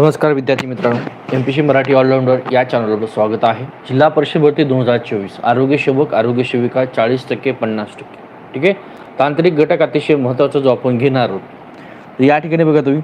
नमस्कार विद्यार्थी मित्रांनो M P C Marathi allrounder या चॅनलवर स्वागत आहे. जिल्हा परिषद भरती दोन हजार चोवीस आरोग्य सेवक आरोग्य सेविका चाळीस टक्के पन्नास टक्के. ठीक आहे? तांत्रिक घटक अतिशय महत्त्वाचा जो आपण घेणार आहोत तर या ठिकाणी बघा तुम्ही.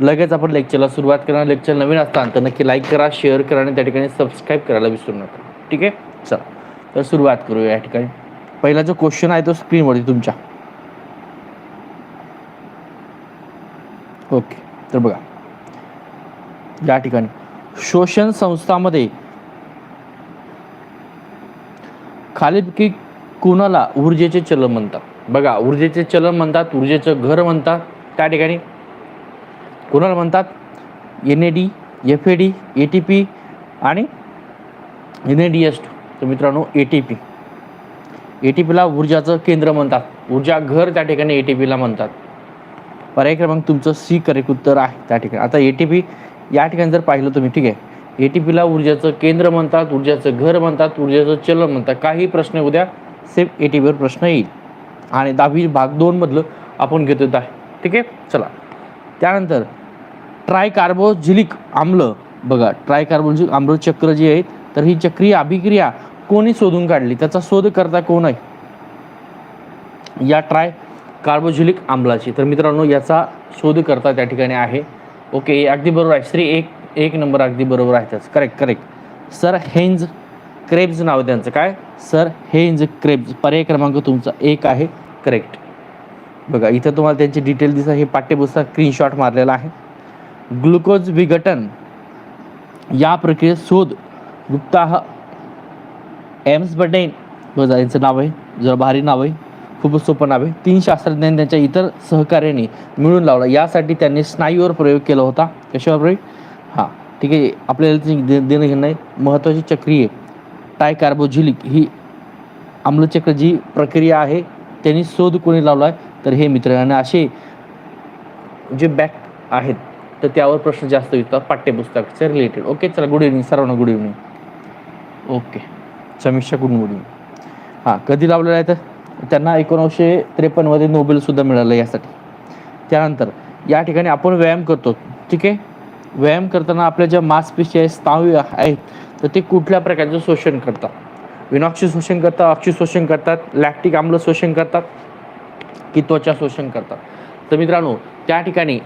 लगेच आपण लेक्चरला सुरुवात करणार. लेक्चर नवीन असताना तर नक्की लाईक करा शेअर करा आणि त्या ठिकाणी सबस्क्राईब करायला विसरू नका. ठीक आहे? चला तर सुरुवात करूया या ठिकाणी. पहिला जो क्वेश्चन आहे तो स्क्रीनवरती तुमच्या. ओके तर बघा. या ठिकाणी. शोषण संस्थामध्ये खालीलपैकी कुणाला ऊर्जेचे चलन म्हणतात? बघा ऊर्जेचे चलन म्हणतात ऊर्जेचं घर म्हणतात त्या ठिकाणी. कुणाला म्हणतात? N A D F A D A T P आणि एन ए डी एस तर मित्रांनो A T P A T पीला ऊर्जाचं केंद्र म्हणतात. ऊर्जा घर त्या ठिकाणी ए टी पीला म्हणतात. पर्याय क्रमांक तुमचं सी करेक्ट उत्तर आहे त्या ठिकाणी. आता ए टी पी या ठिकाणी जर पाहिलं तुम्ही ठीक आहे. ए टी पीला ऊर्जाचं केंद्र म्हणतात ऊर्जाचं घर म्हणतात ऊर्जाचं चलन म्हणतात काही प्रश्न उद्या सेफ ए टी पीवर प्रश्न येईल. आणि दहावी भाग दोनमधलं आपण घेतो आहे ठीक आहे? चला. त्यानंतर ट्रायकार्बोझिलिक आम्ल. बघा ट्रायकार्बोझिलिक आम्ल चक्र जी आहेत तर ही चक्रीय अभिक्रिया कोणी शोधून काढली? त्याचा शोध करता कोण आहे? या ट्राय कार्बोझिलिक आम्लाची. तर मित्रांनो याचा शोध करता त्या ठिकाणी आहे. ओके अगदी बरोबर आहे. श्री एक एक नंबर अगदी बरोबर आहे त्याचं. Correct correct sir Hans Krebs नाव आहे त्यांचं. काय? Sir Hans Krebs. पर्याय क्रमांक तुमचा एक आहे. करेक्ट बघा इथं तुम्हाला त्यांची डिटेल दिसत हे पाठ्यपुस्तक स्क्रीनशॉट मारलेला आहे. ग्लुकोज विघटन. या प्रक्रियेत शोध. गुप्ता एम्स बटेन बघा यांचं नाव आहे. जरा भारी नाव आहे. खूपच सोपं नाव आहे. तीन शास्त्रज्ञांनी त्यांच्या इतर सहकार्याने मिळून लावला. यासाठी त्यांनी स्नायूवर प्रयोग केला होता. कशावर प्रयोग? हां ठीक आहे. आपल्याला ते दे- देणं घेणं आहे महत्त्वाची चक्रीय टायकार्बोझिलिक ही आम्लचक्र जी प्रक्रिया आहे त्यांनी शोध कोणी लावला आहे तर हे मित्र आणि असे जे बॅक आहेत तर त्यावर प्रश्न जास्त येतात. पाठ्यपुस्तकाच्या रिलेटेड. ओके चला गुड इव्हनिंग. सर्वांना good evening. Okay. Samiksha good evening हां कधी लावलेलं आहे तर? त्यांना एकोणीसशे त्रेपन्नमध्ये नोबेलसुद्धा मिळालं यासाठी. त्यानंतर या ठिकाणी आपण व्यायाम करतो ठीक आहे? व्यायाम करताना आपल्या ज्या मांसपेशी आहेत स्नायू आहेत तर ते कुठल्या प्रकारचं शोषण करतात? विनॉक्सी शोषण करतात ऑक्सी शोषण करतात लॅक्टिक आम्ल शोषण करतात की त्वचा शोषण करतात? तर मित्रांनो त्या ठिकाणी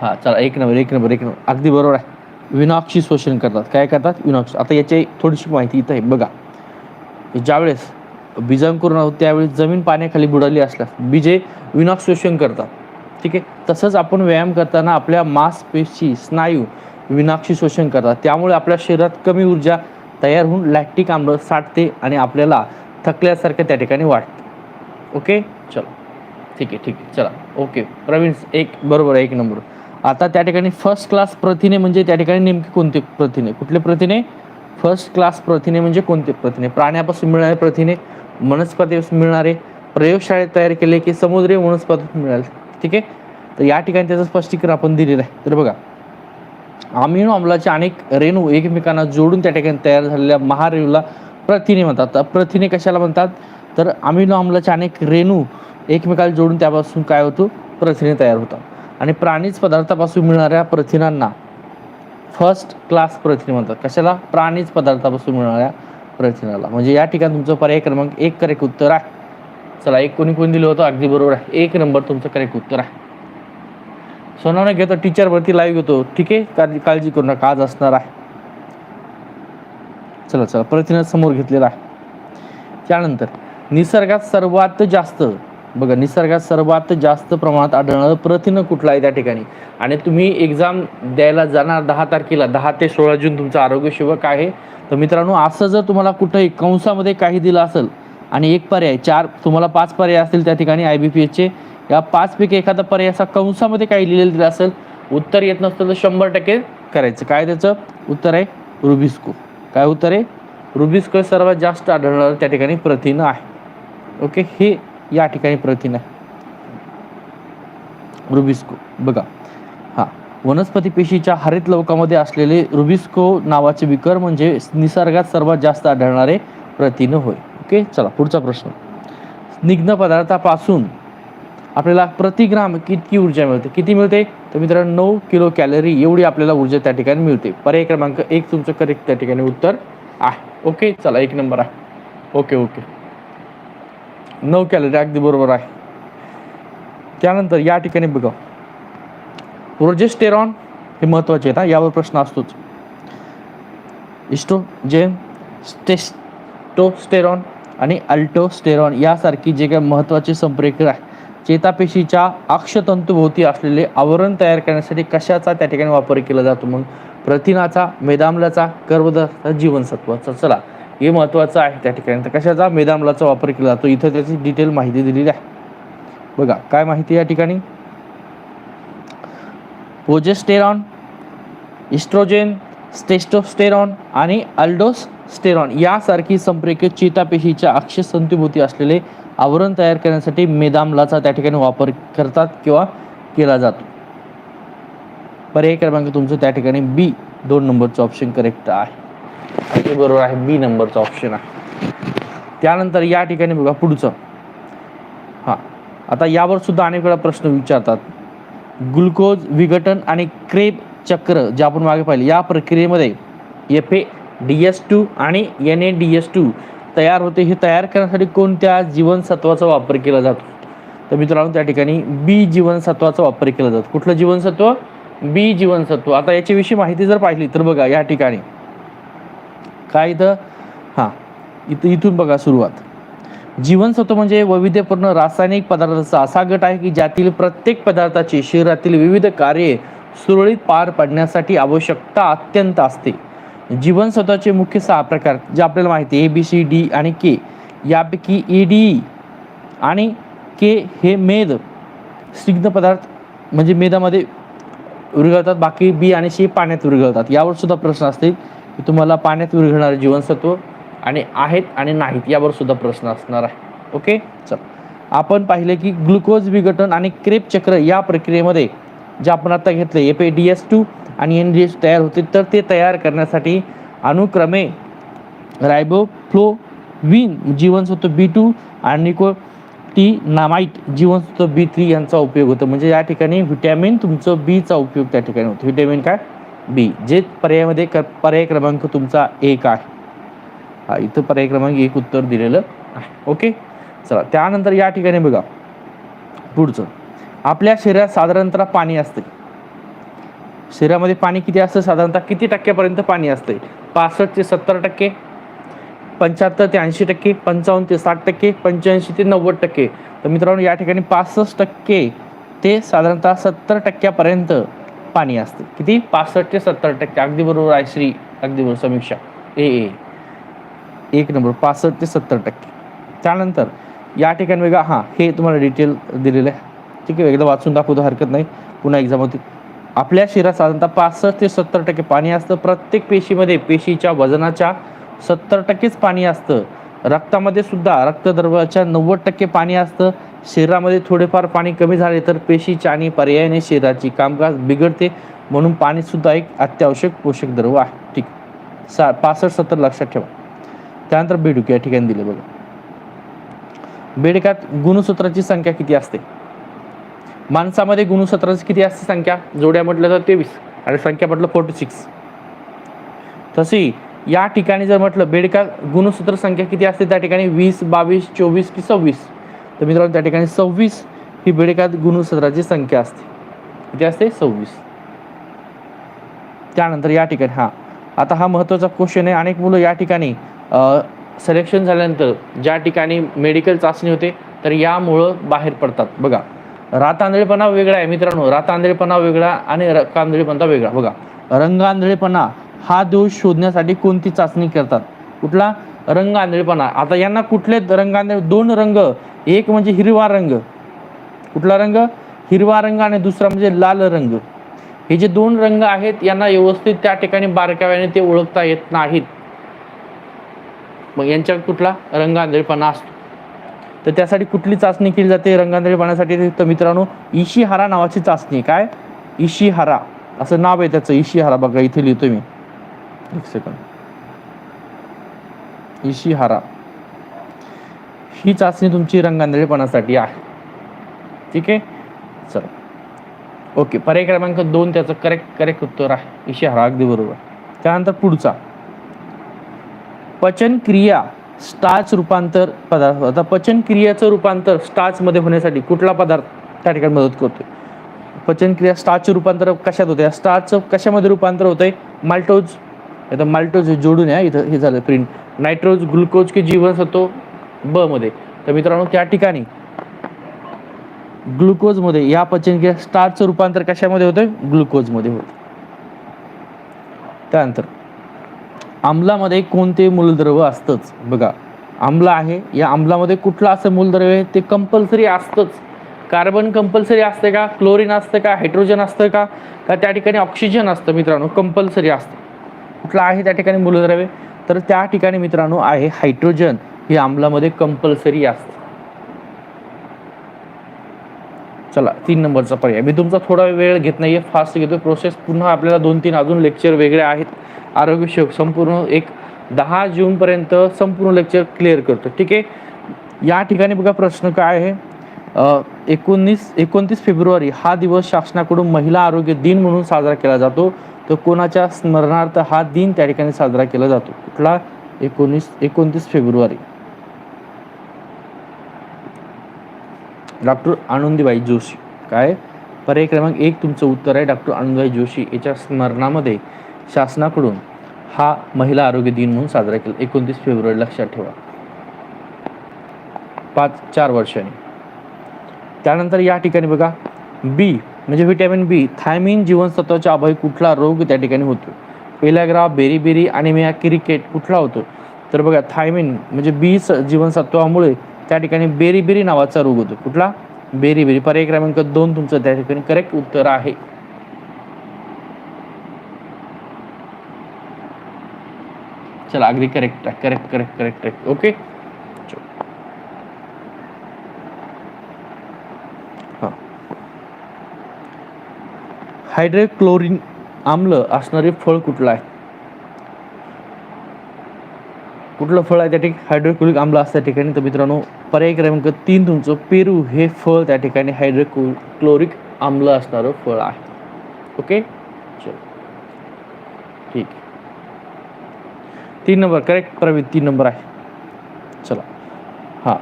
हां चला एक नंबर एक नंबर एक नंबर अगदी बरोबर आहे. विनॉक्सी शोषण करतात. काय करतात? विनॉक्सी आता याची थोडीशी माहिती इथं आहे बघा. ज्यावेळेस बीजांकुरण आहोत त्यावेळी जमीन पाण्याखाली बुडाली असल्यास बीजे विनॉक्स शोषण करतात. ठीक आहे? तसंच आपण व्यायाम करताना आपल्या मांसपेशी स्नायू विनाक्षी शोषण करतात. त्यामुळे आपल्या शरीरात कमी ऊर्जा तयार होऊन लॅक्टिक आम्ल साठते आणि आपल्याला थकल्यासारखं त्या ठिकाणी वाटतं. ओके? चलो. ठीक आहे ठीक आहे. चला. ओके. प्रवीण एक बरोबर आहे एक नंबर. आता त्या ठिकाणी फर्स्ट क्लास प्रथिने म्हणजे त्या ठिकाणी नेमके कोणते प्रथिने? कुठले प्रथिने? फर्स्ट क्लास प्रथिने म्हणजे कोणते प्रथिने? प्राण्यापासून मिळणारे प्रथिने? वनस्पतीपासून मिळणारे प्रयोगशाळेत तयार केले की समुद्री वनस्पती मिळाले. ठीक आहे? तर या ठिकाणी त्याचं स्पष्टीकरण आपण दिलेलं आहे. तर बघा अमिनो अम्लाचे अनेक रेणू एकमेकांना जोडून त्या ठिकाणी तयार झालेल्या महारेणूला प्रथिने म्हणतात. प्रथिने कशाला म्हणतात? तर अमिनो अम्लाचे अनेक रेणू एकमेकाला जोडून त्यापासून काय होतो? प्रथिने तयार होतात. आणि प्राणीच पदार्थापासून मिळणाऱ्या प्रथिनांना फर्स्ट क्लास प्रथिने म्हणतात. कशाला? प्राणीच पदार्थापासून मिळणाऱ्या प्रथिनाला म्हणजे या ठिकाणी तुमचं पर्याय क्रमांक एक करेक्ट उत्तर आहे. चला एक कोणी कोणी दिलं होतं? अगदी बरोबर आहे. एक नंबर तुमचं करेक्ट उत्तर आहे. सोनाने घेतो टीचर वरती लाईव्ह घेतो. ठीक आहे? काळजी काळजी करू नका. आज असणार आहे. चला चला. प्रथिना समोर घेतलेला आहे. त्यानंतर निसर्गात सर्वात जास्त बघा निसर्गात सर्वात जास्त प्रमाणात आढळणारं प्रथिन कुठलं आहे त्या ठिकाणी? आणि तुम्ही एक्झाम द्यायला जाणार दहा तारखेला दहा ते सोळा जून तुमचं आरोग्य शिवक आहे. तर मित्रांनो असं जर तुम्हाला कुठंही कंसामध्ये काही दिलं असेल आणि एक पर्याय चार तुम्हाला पाच पर्याय असतील त्या ठिकाणी आय बी पी एचचे या पाचपैकी एखादा पर्याय असा कंसामध्ये काही लिहिलेलं दिलं असेल उत्तर येत नसतं तर शंभर टक्के करायचं. काय त्याचं? उत्तर आहे रुबिस्को काय उत्तर आहे? रुबिस्को सर्वात जास्त आढळणारं त्या ठिकाणी प्रथिनं आहे. ओके? हे या ठिकाणी प्रथिन आहे. रुबिस्को बघा. हा वनस्पती पेशीच्या हरित लवकामध्ये असलेले रुबिस्को नावाचे विकर म्हणजे निसर्गात सर्वात जास्त आढळणारे प्रथिन होय. ओके चला पुढचा प्रश्न. स्निग्ध पदार्थापासून आपल्याला प्रति ग्राम किती ऊर्जा मिळते? किती मिळते? तर मित्रांनो नऊ किलो कॅलरी एवढी आपल्याला ऊर्जा त्या ठिकाणी मिळते. पर्याय क्रमांक एक तुमचं करेक्ट त्या ठिकाणी उत्तर आहे. ओके चला एक नंबर आहे. Okay okay. नऊ कॅलरी अगदी बरोबर आहे. त्यानंतर या ठिकाणी बघा. प्रोजेस्टेरॉन हे महत्त्वाचे आहेत हा. यावर प्रश्न असतोच. इस्ट्रोजेन स्टेस्टोस्टेरॉन आणि अल्टोस्टेरॉन यासारखी जे काही महत्त्वाचे संप्रेरक आहे चेतापेशीच्या अक्षतंतूभोवती असलेले आवरण तयार करण्यासाठी कशाचा त्या ठिकाणी वापर केला जातो? मग प्रथिनाचा मेदामलाचा कर्बोदकाचा जीवनसत्वाचा. चला हे महत्त्वाचं आहे त्या ठिकाणी. तर कशाचा? मेदामलाचा वापर केला जातो. इथं त्याची डिटेल माहिती दिलेली आहे. बघा काय माहिती या ठिकाणी? पोजेस्टेरॉन इस्ट्रोजेन स्टेस्टोस्टेरॉन आणि अल्डोस्टेरॉन यासारखी संप्रेरक चेतापेशीच्या अक्षय संतुभूती असलेले आवरण तयार करण्यासाठी मेदामलाचा त्या ठिकाणी वापर करतात किंवा केला जातो. पर्याय क्रमांक तुमचं त्या ठिकाणी बी दोन नंबरचं ऑप्शन करेक्ट आहे. हे बरोबर आहे बी नंबरचं ऑप्शन आहे. त्यानंतर या ठिकाणी बघा पुढचं. हां आता यावर सुद्धा अनेक वेळा प्रश्न विचारतात. ग्लुकोज विघटन आणि क्रेब चक्र जे आपण मागे पाहिले या प्रक्रियेमध्ये F A D S two आणि N A D S two तयार होते. हे तयार करण्यासाठी कोणत्या जीवनसत्वाचा वापर केला जातो? तर मित्रांनो त्या ठिकाणी बी जीवनसत्वाचा वापर केला जातो. कुठलं जीवनसत्व? बी जीवनसत्व. आता याच्याविषयी माहिती जर पाहिली तर बघा या ठिकाणी. काय इथं हां इथं इथून बघा सुरुवात. जीवनसत्व म्हणजे वैविध्यपूर्ण रासायनिक पदार्थाचा असा गट आहे की ज्यातील प्रत्येक पदार्थाची शरीरातील विविध कार्ये सुरळीत पार पाडण्यासाठी आवश्यकता अत्यंत असते. जीवनसत्वाचे मुख्य सहा प्रकार जे आपल्याला माहिती आहे ए बी सी डी आणि के यापैकी e, ए डी आणि के हे मेद स्निग्ध पदार्थ म्हणजे मेदामध्ये विरघळतात. बाकी बी आणि सी पाण्यात विरघळतात. यावर सुद्धा प्रश्न असतील. की तुम्हाला पाण्यात विरघळणारे जीवनसत्व आणि आहेत आणि नाहीत यावर सुद्धा प्रश्न असणार आहे. ओके? चल. आपण पाहिले की ग्लुकोज विघटन आणि क्रेप चक्र या प्रक्रियेमध्ये जे आपण आता घेतले F A D S two आणि एन डी एस तयार होते तर ते तयार करण्यासाठी अनुक्रमे रायबोफ्लोविन जीवनसत्व बी टू आणि निकोटी नामाईट जीवनसत्व बी थ्री यांचा उपयोग होतो. म्हणजे या ठिकाणी व्हिटॅमिन तुमचं बीचा उपयोग त्या ठिकाणी होतो. व्हिटॅमिन काय? बी जे पर्यायामध्ये क पर्याय क्रमांक तुमचा एक आहे. हा इथं पर्याय क्रमांक एक उत्तर दिलेलं आहे. ओके? चला त्यानंतर या ठिकाणी बघा. पुढचं. आपल्या शरीरात साधारणतः पाणी असते. शरीरामध्ये पाणी किती असतं? साधारणतः किती टक्क्यापर्यंत पाणी असते? पासष्ट ते सत्तर टक्के पंच्याहत्तर ते ऐंशी टक्के पंचावन्न ते साठ टक्के पंच्याऐंशी ते नव्वद टक्के. तर मित्रांनो या ठिकाणी पासष्ट टक्के ते साधारणतः सत्तर टक्क्यापर्यंत पाणी असते. किती? पासष्ट ते सत्तर टक्के. अगदी बरोबर आहे श्री. अगदी बरोबर. समीक्षा. ए ए. एक नंबर. पासष्ट ते सत्तर टक्के. त्यानंतर या ठिकाणी वेगळा हां हे तुम्हाला डिटेल दिलेलं आहे. ठीक आहे एकदा वाचून दाखवतो हरकत नाही. पुन्हा एक्झाम होती. आपल्या शरीरात साधारणतः पासष्ट ते सत्तर टक्के पाणी असतं. प्रत्येक पेशीमध्ये पेशीच्या वजनाच्या सत्तर टक्केच पाणी असतं. रक्तामध्ये सुद्धा रक्तद्रवाच्या नव्वद टक्के पाणी असतं. शरीरामध्ये थोडेफार पाणी कमी झाले तर पेशीच्या आणि पर्यायाने शरीराची कामकाज बिघडते म्हणून पाणी सुद्धा एक अत्यावश्यक पोषक द्रव आहे. ठीक. सा पासष्ट सत्तर लक्षात ठेवा. त्यानंतर बेडूक या ठिकाणी दिले बघा. बेडकात गुणसूत्राची संख्या किती असते? माणसामध्ये गुणसूत्राची किती असते संख्या? जोड्या म्हटलं तर तेवीस आणि संख्या म्हटलं फोर्टी सिक्स तशी या ठिकाणी जर म्हटलं बेडका गुणसूत्र संख्या किती असते? त्या ठिकाणी वीस बावीस चोवीस की सव्वीस. तर मित्रांनो त्या ठिकाणी सव्वीस ही बेडकात गुणसूत्राची संख्या असते. किती असते? सव्वीस. त्यानंतर या ठिकाणी हा. आता हा महत्त्वाचा क्वेश्चन आहे. अनेक मुलं या ठिकाणी सिलेक्शन झाल्यानंतर ज्या ठिकाणी मेडिकल चाचणी होते तर यामुळं बाहेर पडतात. बघा रातांधळेपणा वेगळा आहे मित्रांनो. रातांधळेपणा वेगळा आणि रंगांधळेपणा वेगळा. बघा रंगांधळेपणा हा दोष शोधण्यासाठी कोणती चाचणी करतात? कुठला? रंग आंधळेपणा. आता यांना कुठले रंग आंधळे? दोन रंग. एक म्हणजे हिरवा रंग. कुठला रंग? हिरवा रंग आणि दुसरा म्हणजे लाल रंग. हे जे दोन रंग आहेत यांना व्यवस्थित त्या ठिकाणी बारकाव्याने ते ओळखता येत नाहीत. मग यांच्यात कुठला? रंग आंधळेपणा असतो. तर त्यासाठी कुठली चाचणी केली जाते? रंगांधळेपणासाठी तर मित्रांनो इशिहारा नावाची चाचणी काय? इशिहारा असं नाव आहे त्याचं. इशिहारा बघा इथे लिहितो मी. एक सेकंड इशिहारा ही चाचणी तुमची रंगांधळेपणासाठी आहे. ठीक आहे? चल. ओके पर्याय क्रमांक दोन त्याचं करेक्ट करेक्ट उत्तर आहे. इशिहारा अगदी बरोबर. त्यानंतर पुढचा. पचन क्रिया स्टार्च रूपांतर पदार्थ. आता पचन क्रियाचं रूपांतर स्टार्चमध्ये होण्यासाठी कुठला पदार्थ त्या ठिकाणी मदत करतो पचन क्रिया स्टार्चचे रूपांतर कशात होते स्टार्चचं कशामध्ये रूपांतर होतंय? माल्टोज आता माल्टोज जोडून या इथं हे झालं प्रिंट नायट्रोज ग्लुकोज की जीवनसत्व ब मध्ये. तर मित्रांनो त्या ठिकाणी ग्लुकोजमध्ये या पचनक्रिया स्टार्चचं रूपांतर कशामध्ये होतं ग्लुकोजमध्ये होतं त्यानंतर आम्लामध्ये कोणते मूलद्रव्य असतंच? बघा आम्ला आहे या आम्लामध्ये कुठलं असं मूलद्रव्य आहे? ते कंपल्सरी असतंच. कार्बन कंपल्सरी असते का? क्लोरीन असतं का? हायड्रोजन असतं का? का त्या ठिकाणी ऑक्सिजन असतं मित्रांनो? कंपल्सरी असतं. कुठला आहे त्या ठिकाणी मूलद्रव्य? तर त्या ठिकाणी मित्रांनो आहे हायड्रोजन. हे आम्लामध्ये कंपल्सरी असतं. चला तीन नंबरचा पर्याय. मी तुमचा थोडा वेळ घेत नाहीये फास्ट घेतोय. प्रोसेस पुन्हा आपल्याला दोन तीन अजून लेक्चर वेगळे आहेत. आरोग्यविषयक संपूर्ण एक दहा जूनपर्यंत संपूर्ण लेक्चर क्लिअर करतो. ठीक आहे? या ठिकाणी बघा प्रश्न काय आहे? एकोणीस एकोणतीस फेब्रुवारी हा दिवस शासनाकडून महिला आरोग्य दिन म्हणून साजरा केला जातो. तर कोणाच्या स्मरणार्थ हा दिन त्या ठिकाणी साजरा केला जातो? कुठला? एकोणीस एकोणतीस फेब्रुवारी. डॉक्टर आनंदीबाई जोशी. काय? पर्याय क्रमांक एक तुमचं उत्तर आहे. डॉक्टर आनंदीबाई जोशी याच्या स्मरणामध्ये शासनाकडून हा महिला आरोग्य दिन म्हणून साजरा केला. एकोणतीस फेब्रुवारी लक्षात ठेवा. पाच चार वर्षांनी. त्यानंतर या ठिकाणी बघा. बी म्हणजे व्हिटॅमिन बी थायमिन जीवनसत्वाच्या अभावी कुठला रोग त्या ठिकाणी होतो पेलाग्रा आणि मेया क्रिकेट कुठला होतो तर बघा थायमिन म्हणजे बी स- जीवनसत्वामुळे त्या ठिकाणी बेरी बेरी नावाचा रोग होतो कुठला? बेरी पर्याय क्रमांक दोन तुमचं त्या ठिकाणी करेक्ट उत्तर आहे. चला अगदी करेक्ट आहे. Correct correct correct correct okay hydrochlorine आम्ल असणारे फळ कुठलं आहे? कुठलं फळ आहे त्या ठिकाणी? हायड्रोक्लोरिक आम्ल असं त्या ठिकाणी. तर मित्रांनो पर्याय क्रमांक तीन तुमचं पेरू हे फळ त्या ठिकाणी हायड्रोक्लोरिक आम्ल असणारं फळ आहे. ओके? चल. ठीक. तीन नंबर करेक्ट प्रवीण तीन नंबर आहे. चला. हां.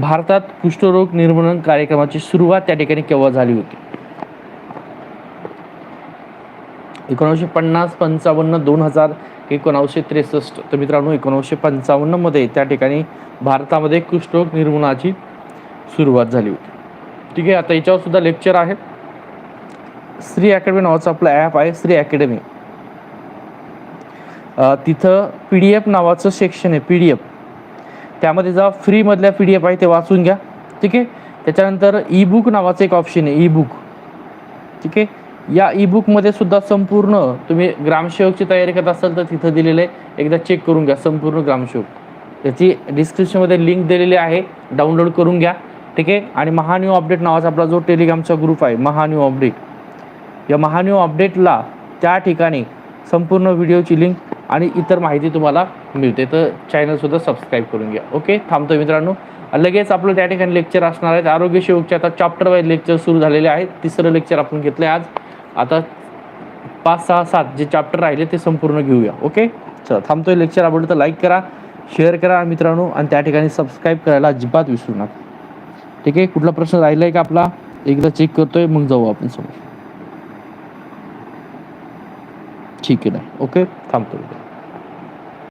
भारतात कुष्ठरोग निर्मूलन कार्यक्रमाची सुरुवात त्या ठिकाणी केव्हा झाली होती? एकोणीसशे पन्नास पंचावन्न दोन हजार एकोणावीसशे त्रेसष्ट. तर मित्रांनो एकोणीसशे पंचावन्नमध्ये त्या ठिकाणी भारतामध्ये कुष्ठरोग निर्मूलनाची सुरुवात झाली होती. ठीक आहे आता याच्यावर सुद्धा लेक्चर आहे. श्री अकॅडमी नावाचं आपलं ॲप आहे श्री अकॅडमी तिथं पी डी एफ नावाचं सेक्शन आहे पी डी एफ त्यामध्ये जा फ्रीमधल्या पी डी एफ आहे ते वाचून घ्या. ठीक आहे त्याच्यानंतर ई बुक नावाचं एक ऑप्शन आहे ई बुक ठीक आहे या ई बुकमध्ये सुद्धा संपूर्ण तुम्ही ग्रामसेवकची तयारी करत असाल तर तिथं दिलेलं आहे. एकदा चेक करून घ्या संपूर्ण ग्रामसेवक. त्याची डिस्क्रिप्शनमध्ये लिंक दिलेली आहे. डाउनलोड करून घ्या ठीक आहे? आणि महान्यू अपडेट नावाचा आपला जो टेलिग्रामचा ग्रुप आहे महान्यू अपडेट या महान्यू अपडेटला त्या ठिकाणी संपूर्ण व्हिडिओची लिंक आणि इतर माहिती तुम्हाला मिळते. तर चॅनलसुद्धा सबस्क्राईब करून घ्या ओके? थांबतो मित्रांनो. लगेच आपलं त्या ठिकाणी लेक्चर असणार आहेत. आरोग्य सेवकचे आता चॅप्टर वाईज लेक्चर सुरू झालेले आहेत. तिसरं लेक्चर आपण घेतलं आहे आज. आता पाच सहा सात जे चॅप्टर राहिले ते संपूर्ण घेऊया ओके चला थांबतोय लेक्चर आवडलं तर लाईक करा शेअर करा मित्रांनो आणि त्या ठिकाणी सबस्क्राईब करायला अजिबात विसरू नका. ठीक आहे? कुठला प्रश्न राहिला आहे का आपला? एकदा चेक करतोय मग जाऊ आपण समोर. ठीक आहे ना ओके थांबतो